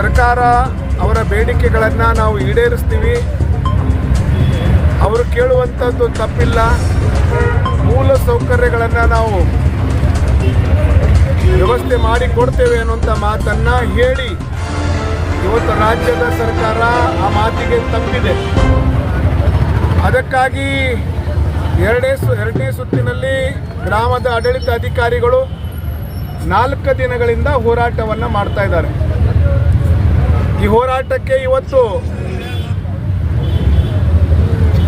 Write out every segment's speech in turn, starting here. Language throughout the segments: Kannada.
ಸರ್ಕಾರ ಅವರ ಬೇಡಿಕೆಗಳನ್ನು ನಾವು ಈಡೇರಿಸ್ತೀವಿ. ಅವರು ಕೇಳುವಂಥದ್ದು ತಪ್ಪಿಲ್ಲ. ಮೂಲ ಸೌಕರ್ಯಗಳನ್ನು ನಾವು ವ್ಯವಸ್ಥೆ ಮಾಡಿ ಕೊಡ್ತೇವೆ ಅನ್ನುವಂಥ ಮಾತನ್ನು ಹೇಳಿ ಇವತ್ತು ರಾಜ್ಯದ ಸರ್ಕಾರ ಆ ಮಾತಿಗೆ ತಪ್ಪಿದೆ. ಅದಕ್ಕಾಗಿ ಎರಡೇ ಸು, ಎರಡನೇ ಸುತ್ತಿನಲ್ಲಿ ಗ್ರಾಮದ ಆಡಳಿತ ಅಧಿಕಾರಿಗಳು ನಾಲ್ಕು ದಿನಗಳಿಂದ ಹೋರಾಟವನ್ನು ಮಾಡ್ತಾ ಇದ್ದಾರೆ. ಈ ಹೋರಾಟಕ್ಕೆ ಇವತ್ತು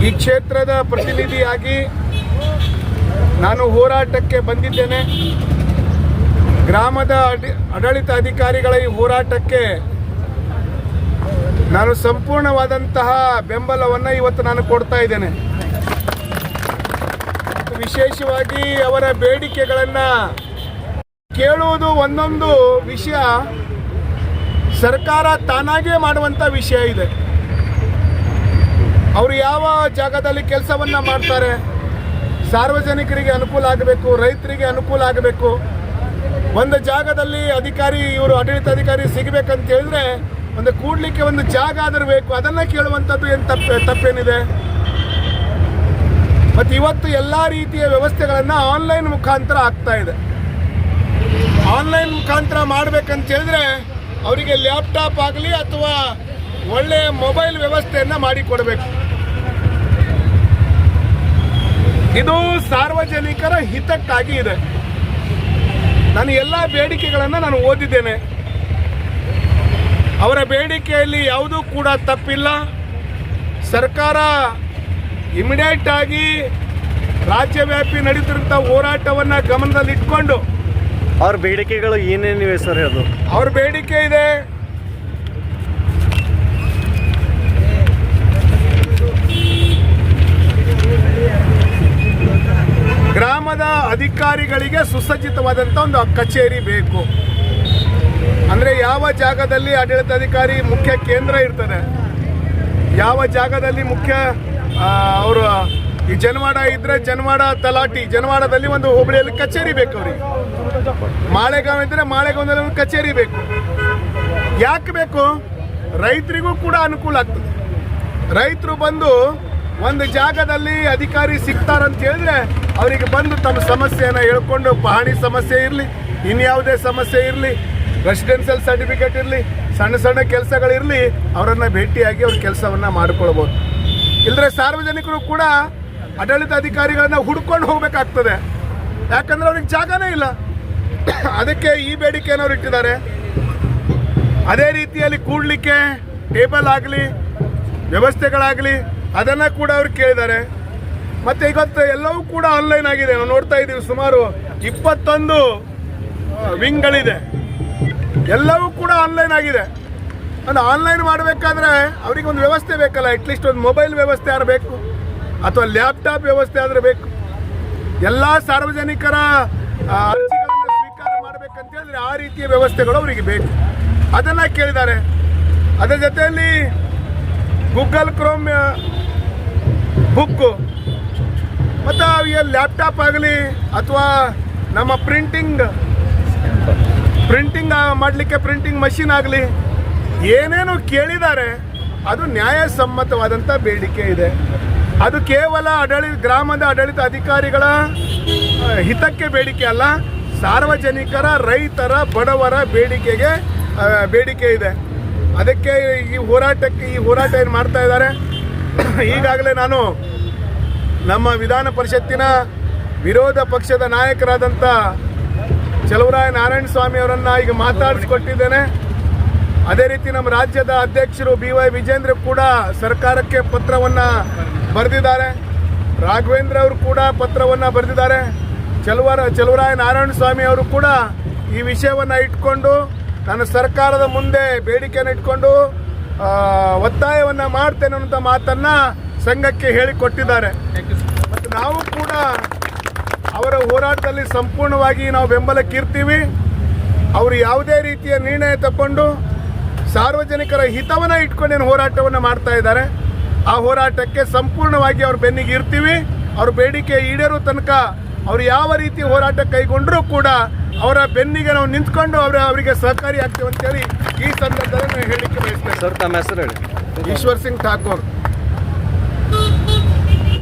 ಈ ಕ್ಷೇತ್ರದ ಪ್ರತಿನಿಧಿಯಾಗಿ ನಾನು ಹೋರಾಟಕ್ಕೆ ಬಂದಿದ್ದೇನೆ. ಗ್ರಾಮದ ಆಡಳಿತ ಅಧಿಕಾರಿಗಳ ಈ ಹೋರಾಟಕ್ಕೆ ನಾನು ಸಂಪೂರ್ಣವಾದಂತಹ ಬೆಂಬಲವನ್ನು ಇವತ್ತು ನಾನು ಕೊಡ್ತಾ ಇದ್ದೇನೆ. ವಿಶೇಷವಾಗಿ ಅವರ ಬೇಡಿಕೆಗಳನ್ನು ಕೇಳುವುದು ಒಂದೊಂದು ವಿಷಯ. ಸರ್ಕಾರ ತಾನಾಗೇ ಮಾಡುವಂಥ ವಿಷಯ ಇದೆ. ಅವರು ಯಾವ ಜಾಗದಲ್ಲಿ ಕೆಲಸವನ್ನು ಮಾಡ್ತಾರೆ, ಸಾರ್ವಜನಿಕರಿಗೆ ಅನುಕೂಲ ಆಗಬೇಕು, ರೈತರಿಗೆ ಅನುಕೂಲ ಆಗಬೇಕು. ಒಂದು ಜಾಗದಲ್ಲಿ ಅಧಿಕಾರಿ, ಇವರು ಆಡಳಿತಾಧಿಕಾರಿ ಸಿಗಬೇಕಂತ ಹೇಳಿದ್ರೆ ಒಂದು ಕೂಡಲಿಕ್ಕೆ ಒಂದು ಜಾಗ ಆದರೂ ಬೇಕು, ಅದನ್ನು ಕೇಳುವಂಥದ್ದು ಏನು ತಪ್ಪು, ತಪ್ಪೇನಿದೆ? ಮತ್ತು ಇವತ್ತು ಎಲ್ಲ ರೀತಿಯ ವ್ಯವಸ್ಥೆಗಳನ್ನು ಆನ್ಲೈನ್ ಮುಖಾಂತರ ಆಗ್ತಾ ಇದೆ. ಆನ್ಲೈನ್ ಮುಖಾಂತರ ಮಾಡ್ಬೇಕಂತ ಹೇಳಿದ್ರೆ ಅವರಿಗೆ ಲ್ಯಾಪ್ಟಾಪ್ ಆಗಲಿ ಅಥವಾ ಒಳ್ಳೆಯ ಮೊಬೈಲ್ ವ್ಯವಸ್ಥೆಯನ್ನು ಮಾಡಿಕೊಡಬೇಕು. ಇದು ಸಾರ್ವಜನಿಕರ ಹಿತಕ್ಕಾಗಿ ಇದೆ. ನಾನು ಎಲ್ಲ ಬೇಡಿಕೆಗಳನ್ನು ನಾನು ಓದಿದ್ದೇನೆ. ಅವರ ಬೇಡಿಕೆಯಲ್ಲಿ ಯಾವುದೂ ಕೂಡ ತಪ್ಪಿಲ್ಲ. ಸರ್ಕಾರ ಇಮಿಡಿಯೇಟ್ ಆಗಿ ರಾಜ್ಯವ್ಯಾಪಿ ನಡೀತಿರುವಂಥ ಹೋರಾಟವನ್ನು ಗಮನದಲ್ಲಿಟ್ಕೊಂಡು ಅವ್ರ ಬೇಡಿಕೆಗಳು ಏನೇನಿವೆ ಸರ್ ಅದು? ಅವ್ರ ಬೇಡಿಕೆ ಇದೆ. ಗ್ರಾಮದ ಅಧಿಕಾರಿಗಳಿಗೆ ಸುಸಜ್ಜಿತವಾದಂಥ ಒಂದು ಕಚೇರಿ ಬೇಕು. ಅಂದರೆ ಯಾವ ಜಾಗದಲ್ಲಿ ಆಡಳಿತಾಧಿಕಾರಿ ಮುಖ್ಯ ಕೇಂದ್ರ ಇರ್ತದೆ? ಯಾವ ಜಾಗದಲ್ಲಿ ಮುಖ್ಯ ಅವರು ಈ ಜನವಾಡ ಇದ್ರೆ ಜನವಾಡ ತಲಾಟಿ, ಜನವಾಡದಲ್ಲಿ ಒಂದು ಹೋಬಳಿಯಲ್ಲಿ ಕಚೇರಿ ಬೇಕು ಅವರಿಗೆ. ಮಾಳೆಗಾಂವ್ ಇದ್ರೆ ಮಾಳೆಗಾಂವದಲ್ಲಿ ಒಂದು ಕಚೇರಿ ಬೇಕು. ಯಾಕೆ ಬೇಕು? ರೈತರಿಗೂ ಕೂಡ ಅನುಕೂಲ ಆಗ್ತದೆ. ರೈತರು ಬಂದು ಒಂದು ಜಾಗದಲ್ಲಿ ಅಧಿಕಾರಿ ಸಿಗ್ತಾರಂತ ಹೇಳಿದ್ರೆ ಅವರಿಗೆ ಬಂದು ತಮ್ಮ ಸಮಸ್ಯೆಯನ್ನು ಹೇಳ್ಕೊಂಡು ಪಹಣಿ ಸಮಸ್ಯೆ ಇರಲಿ, ಇನ್ಯಾವುದೇ ಸಮಸ್ಯೆ ಇರಲಿ ರೆಸಿಡೆನ್ಷಿಯಲ್ ಸರ್ಟಿಫಿಕೇಟ್ ಇರಲಿ, ಸಣ್ಣ ಸಣ್ಣ ಕೆಲಸಗಳಿರಲಿ, ಅವರನ್ನು ಭೇಟಿಯಾಗಿ ಅವ್ರ ಕೆಲಸವನ್ನು ಮಾಡ್ಕೊಳ್ಬೋದು. ಇಲ್ಲದ್ರೆ ಸಾರ್ವಜನಿಕರು ಕೂಡ ಆಡಳಿತ ಅಧಿಕಾರಿಗಳನ್ನು ಹುಡ್ಕೊಂಡು ಹೋಗ್ಬೇಕಾಗ್ತದೆ. ಯಾಕಂದ್ರೆ ಅವ್ರಿಗೆ ಜಾಗನೇ ಇಲ್ಲ. ಅದಕ್ಕೆ ಈ ಬೇಡಿಕೆಯನ್ನು ಅವ್ರು ಇಟ್ಟಿದ್ದಾರೆ. ಅದೇ ರೀತಿಯಲ್ಲಿ ಕೂಡಲಿಕ್ಕೆ ಟೇಬಲ್ ಆಗಲಿ, ವ್ಯವಸ್ಥೆಗಳಾಗಲಿ, ಅದನ್ನು ಕೂಡ ಅವ್ರು ಕೇಳಿದ್ದಾರೆ. ಮತ್ತು ಇವತ್ತು ಎಲ್ಲವೂ ಕೂಡ ಆನ್ಲೈನ್ ಆಗಿದೆ. ನಾವು ನೋಡ್ತಾ ಇದ್ದೀವಿ ಸುಮಾರು ಇಪ್ಪತ್ತೊಂದು ವಿಂಗ್ಗಳಿದೆ ಎಲ್ಲವೂ ಕೂಡ ಆನ್ಲೈನ್ ಆಗಿದೆ. ಒಂದು ಆನ್ಲೈನ್ ಮಾಡಬೇಕಾದ್ರೆ ಅವ್ರಿಗೆ ಒಂದು ವ್ಯವಸ್ಥೆ ಬೇಕಲ್ಲ ಅಟ್ಲೀಸ್ಟ್ ಒಂದು ಮೊಬೈಲ್ ವ್ಯವಸ್ಥೆ ಆದ್ರೆ ಬೇಕು, ಅಥವಾ ಲ್ಯಾಪ್ಟಾಪ್ ವ್ಯವಸ್ಥೆ ಆದರೆ ಬೇಕು. ಎಲ್ಲ ಸಾರ್ವಜನಿಕರ ಆ ರೀತಿಯ ವ್ಯವಸ್ಥೆಗಳು ಅವರಿಗೆ ಬೇಕು. ಅದನ್ನು ಕೇಳಿದ್ದಾರೆ. ಅದರ ಜೊತೆಯಲ್ಲಿ ಗೂಗಲ್ ಕ್ರೋಮ್ ಬುಕ್ಕು ಮತ್ತು ಲ್ಯಾಪ್ಟಾಪ್ ಆಗಲಿ ಅಥವಾ ನಮ್ಮ ಪ್ರಿಂಟಿಂಗ್ ಪ್ರಿಂಟಿಂಗ್ ಮಾಡಲಿಕ್ಕೆ ಪ್ರಿಂಟಿಂಗ್ ಮಷಿನ್ ಆಗಲಿ, ಏನೇನು ಕೇಳಿದ್ದಾರೆ, ಅದು ನ್ಯಾಯಸಮ್ಮತವಾದಂಥ ಬೇಡಿಕೆ ಇದೆ. ಅದು ಕೇವಲ ಆಡಳಿತ, ಗ್ರಾಮದ ಆಡಳಿತ ಅಧಿಕಾರಿಗಳ ಹಿತಕ್ಕೆ ಬೇಡಿಕೆ ಅಲ್ಲ. ಸಾರ್ವಜನಿಕರ, ರೈತರ ಬಡವರ ಬೇಡಿಕೆಗೆ ಬೇಡಿಕೆ ಇದೆ. ಅದಕ್ಕೆ ಈ ಹೋರಾಟಕ್ಕೆ, ಈ ಹೋರಾಟ ಏನು ಮಾಡ್ತಾ ಇದ್ದಾರೆ? ಈಗಾಗಲೇ ನಾನು ನಮ್ಮ ವಿಧಾನ ಪರಿಷತ್ತಿನ ವಿರೋಧ ಪಕ್ಷದ ನಾಯಕರಾದಂಥ ಚಲುವರಾಯ ನಾರಾಯಣ ಸ್ವಾಮಿ ಅವರನ್ನ ಈಗ ಮಾತಾಡಿಸ್ಕೊಟ್ಟಿದ್ದೇನೆ. ಅದೇ ರೀತಿ ನಮ್ಮ ರಾಜ್ಯದ ಅಧ್ಯಕ್ಷರು ಬಿ ವೈ ವಿಜೇಂದ್ರ ಕೂಡ ಸರ್ಕಾರಕ್ಕೆ ಪತ್ರವನ್ನು ಬರೆದಿದ್ದಾರೆ. ರಾಘವೇಂದ್ರ ಅವರು ಕೂಡ ಪತ್ರವನ್ನು ಬರೆದಿದ್ದಾರೆ. ಚಲುವರ ಚಲುವರಾಯ ನಾರಾಯಣ ಸ್ವಾಮಿ ಅವರು ಕೂಡ ಈ ವಿಷಯವನ್ನು ಇಟ್ಕೊಂಡು ನಾನು ಸರ್ಕಾರದ ಮುಂದೆ ಬೇಡಿಕೆಯನ್ನು ಇಟ್ಕೊಂಡು ಒತ್ತಾಯವನ್ನು ಮಾಡ್ತೇನೆ ಅಂತ ಮಾತನ್ನು ಸಂಘಕ್ಕೆ ಹೇಳಿಕೊಟ್ಟಿದ್ದಾರೆ ಮತ್ತು ನಾವು ಕೂಡ ಅವರ ಹೋರಾಟದಲ್ಲಿ ಸಂಪೂರ್ಣವಾಗಿ ನಾವು ಬೆಂಬಲಕ್ಕಿರ್ತೀವಿ. ಅವರು ಯಾವುದೇ ರೀತಿಯ ನಿರ್ಣಯ ತಗೊಂಡು ಸಾರ್ವಜನಿಕರ ಹಿತವನ್ನು ಇಟ್ಕೊಂಡೇನು ಹೋರಾಟವನ್ನು ಮಾಡ್ತಾ ಇದ್ದಾರೆ. ಆ ಹೋರಾಟಕ್ಕೆ ಸಂಪೂರ್ಣವಾಗಿ ಅವ್ರ ಬೆನ್ನಿಗೆ ಇರ್ತೀವಿ. ಅವ್ರ ಬೇಡಿಕೆ ಈಡೇರೋ ತನಕ ಅವ್ರು ಯಾವ ರೀತಿ ಹೋರಾಟ ಕೈಗೊಂಡರೂ ಕೂಡ ಅವರ ಬೆನ್ನಿಗೆ ನಾವು ನಿಂತ್ಕೊಂಡು ಅವರ ಅವರಿಗೆ ಸಹಕಾರಿ ಆಗ್ತೇವೆ ಅಂತೇಳಿ ಈ ಸಂದರ್ಭದಲ್ಲಿ ನಾನು ಹೇಳಲಿಕ್ಕೆ ಬಯಸ್ತೇನೆ. ಸರ್ ತಮ್ಮ ಹೆಸರು ಹೇಳಿ. ಈಶ್ವರ್ ಸಿಂಗ್ ಠಾಕೂರ್.